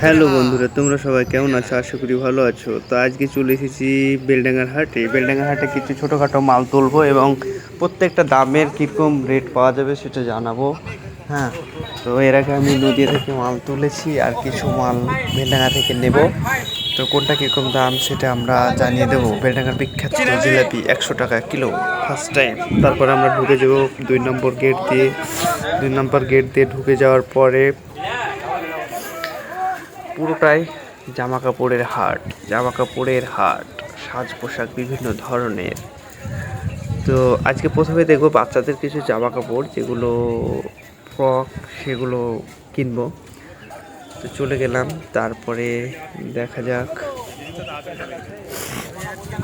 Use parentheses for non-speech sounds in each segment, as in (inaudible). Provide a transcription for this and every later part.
Hello বন্ধুরা তোমরা সবাই কেমন আছো? আশা করি ভালো আছো। তো আজকে চলে এসেছি বেলডাঙ্গার হাটে। বেলডাঙ্গার হাটে কিছু ছোটোখাটো মাল তুলবো এবং প্রত্যেকটা দামের কীরকম রেট পাওয়া যাবে সেটা জানাব। হ্যাঁ তো এর আগে আমি নদী থেকে মাল তুলেছি আর কিছু মাল বেলডাঙ্গা থেকে নেব। তো কোনটা কীরকম দাম সেটা আমরা জানিয়ে দেবো। বেলডাঙ্গার বিখ্যাত জিলাপি একশো টাকা কিলো। ফার্স্ট টাইম তারপর আমরা ঢুকে যাব দুই নম্বর গেট দিয়ে। দুই নম্বর গেট দিয়ে ঢুকে যাওয়ার পরে পুরোটাই জামা কাপড়ের হাট জামা কাপড়ের হাট সাজ পোশাক বিভিন্ন ধরনের। তো আজকে প্রথমে দেখব বাচ্চাদের কিছু জামা কাপড় যেগুলো ফ্রক সেগুলো কিনবো। তো চলে গেলাম তারপরে দেখা যাক।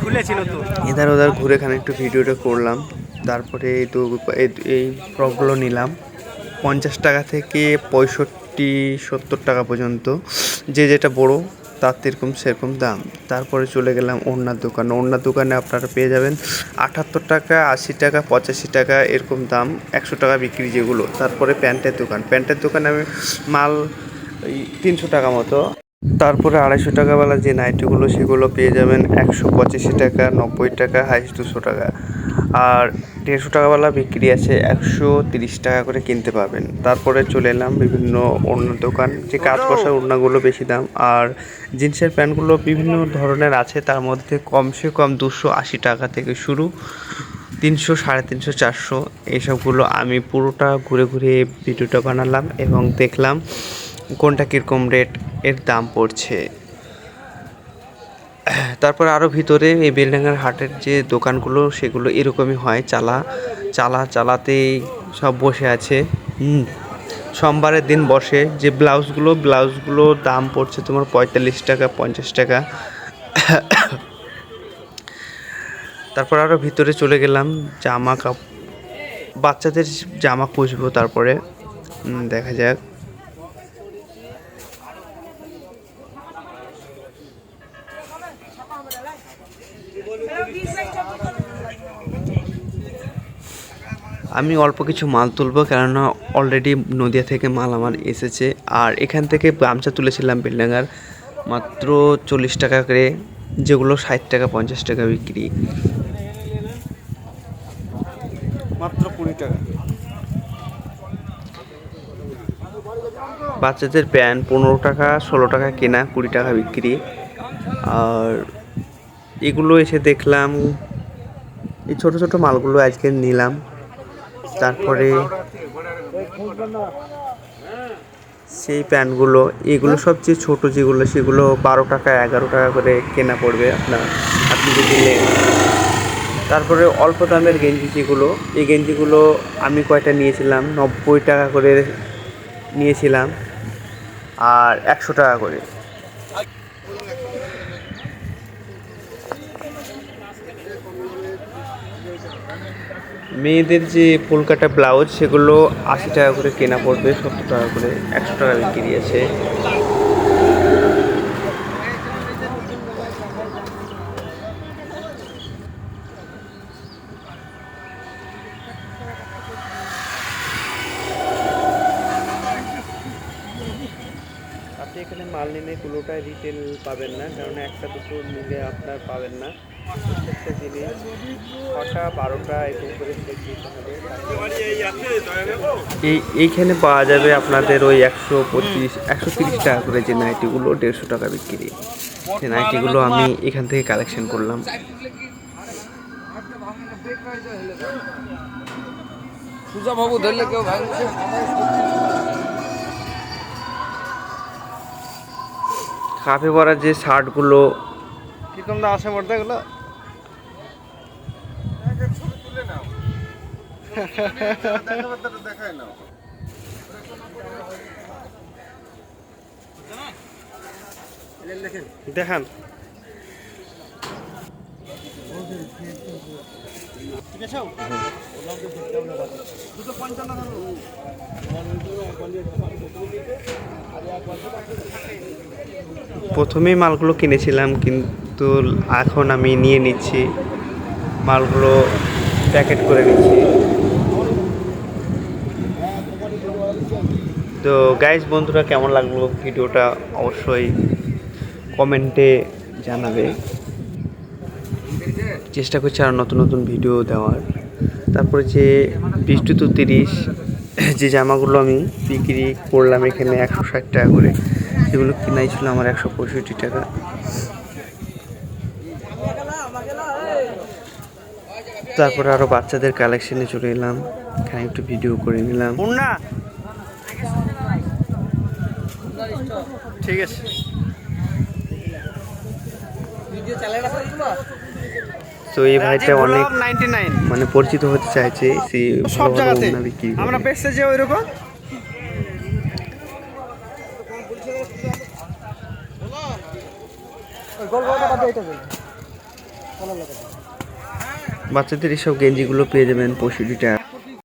খুলেছিল তো। এধার ওধার ঘুরে খানে একটু ভিডিওটা করলাম তারপরে এই তো এই- এই ফ্রকগুলো নিলাম। পঞ্চাশ টাকা থেকে পঁয়ষট্টি সত্তর টাকা পর্যন্ত। যে যেটা বড়, তার এরকম সেরকম দাম। তারপরে চলে গেলাম ওড়নার দোকান। ওড়নার দোকানে আপনারা পেয়ে যাবেন আটাত্তর টাকা, আশি টাকা, পঁচাশি টাকা এরকম দাম, একশো টাকা বিক্রি যেগুলো। তারপরে প্যান্টের দোকান। প্যান্টের দোকানে আমি মাল তিনশো টাকা মতো। তারপরে আড়াইশো টাকাওয়ালা যে নাইটিগুলো, সেগুলো পেয়ে যাবেন একশো পঁচাশি টাকা, নব্বই টাকা, হাইস্ট দুশো টাকা। আর দেড়শো টাকাওয়ালা বিক্রি আছে একশো তিরিশ টাকা করে কিনতে পাবেন তারপরে চলে এলাম বিভিন্ন ওড়নার দোকান যে কাজ কষা ওড়নাগুলো বেশি দাম। আর জিন্সের প্যান্টগুলো বিভিন্ন ধরনের আছে তার মধ্যে কমসে কম দুশো আশি টাকা থেকে শুরু তিনশো সাড়ে তিনশো চারশো এইসবগুলো আমি পুরোটা ঘুরে ঘুরে ভিডিওটা বানালাম এবং দেখলাম কোনটা কীরকম রেট এর দাম পড়ছে। (clears throat) তারপর আরও ভিতরে এই বেলডাঙ্গার হাটের যে দোকানগুলো, সেগুলো এরকমই হয়। চালা চালা চালাতেই সব বসে আছে। সোমবারের দিন বসে। যে ব্লাউজগুলো ব্লাউজগুলো দাম পড়ছে তোমার পঁয়তাল্লিশ টাকা, পঞ্চাশ টাকা। (clears throat) তারপর আরও ভিতরে চলে গেলাম, জামা কাপ, বাচ্চাদের জামা খুঁজবো তারপরে। দেখা যাক। আমি অল্প কিছু মাল তুলবো কেননা অলরেডি নদিয়া থেকে মাল আমার এসেছে। আর এখান থেকে গামছা তুলেছিলাম বেলডাঙ্গার মাত্র চল্লিশ টাকা করে যেগুলো ষাট টাকা পঞ্চাশ টাকা বিক্রি। মাত্র কুড়ি টাকা। বাচ্চাদের প্যান্ট পনেরো টাকা ষোলো টাকা কেনা কুড়ি টাকা বিক্রি। আর এগুলো এসে দেখলাম এই ছোটো ছোটো মালগুলো আজকে নিলাম। তারপরে সেই প্যান্টগুলো, এগুলো সবচেয়ে ছোট যেগুলো, সেগুলো বারো টাকা, এগারো টাকা করে কেনা পড়বে আপনার আপনি যদি নেন তারপরে অল্প দামের গেঞ্জি যেগুলো, এই গেঞ্জিগুলো আমি কয়টা নিয়েছিলাম? নব্বই টাকা করে নিয়েছিলাম আর একশো টাকা করে। মেয়েদের যে ফুলকাটা ব্লাউজ, সেগুলো আশি টাকা করে কেনা পড়বে, সত্তর টাকা করে, একশো টাকা বিক্রি আছে আপনি এখানে মাল নিলে পুরোটাই রিটেল পাবেন না কারণ একটা দুটো নিলে আপনার পাবেন না। প্রত্যেকটা জিনিস ছটা বারোটা এরকম করে check দিতে হবে। এই এইখানে পাওয়া যাবে আপনাদের ওই একশো পঁচিশ একশো তিরিশ টাকা করে যে নাইটিগুলো দেড়শো টাকা বিক্রি। সেই নাইটিগুলো আমি এখান থেকে কালেকশন করলাম। সুজা বাবু ধরলে কেউ ভাঙছে কাপে পরা যে শার্টগুলো। কীরকম দাম আছে মোটটা এগুলো? দেখান। ঠিক আছে প্রথমেই মালগুলো কিনেছিলাম, কিন্তু এখন আমি নিয়ে নিচ্ছি। মালগুলো প্যাকেট করে নিচ্ছি। তো গাইজ বন্ধুরা, কেমন লাগল ভিডিওটা? অবশ্যই কমেন্টে জানাবে। চেষ্টা করছি আর নতুন নতুন ভিডিও দেওয়ার। তারপরে যে বিশ টু তিরিশ যে জামাগুলো আমি বিক্রি করলাম এখানে একশো ষাট টাকা করে সেগুলো কিনাই ছিল আমার একশো পঁয়ষট্টি টাকা। তারপরে আরও বাচ্চাদের কালেকশনে চলে এলাম এখানে একটু ভিডিও করে নিলাম। ঠিক আছে। তো এই ভাইটা অনেক মানে পরিচিত হতে চাইছে সে সব জায়গাতে। আমরা বেচতে যে ওইরকম। বাচ্চাদের এসব গেঞ্জিগুলো পেয়ে যাবেন পঁয়ষট্টি টাকা।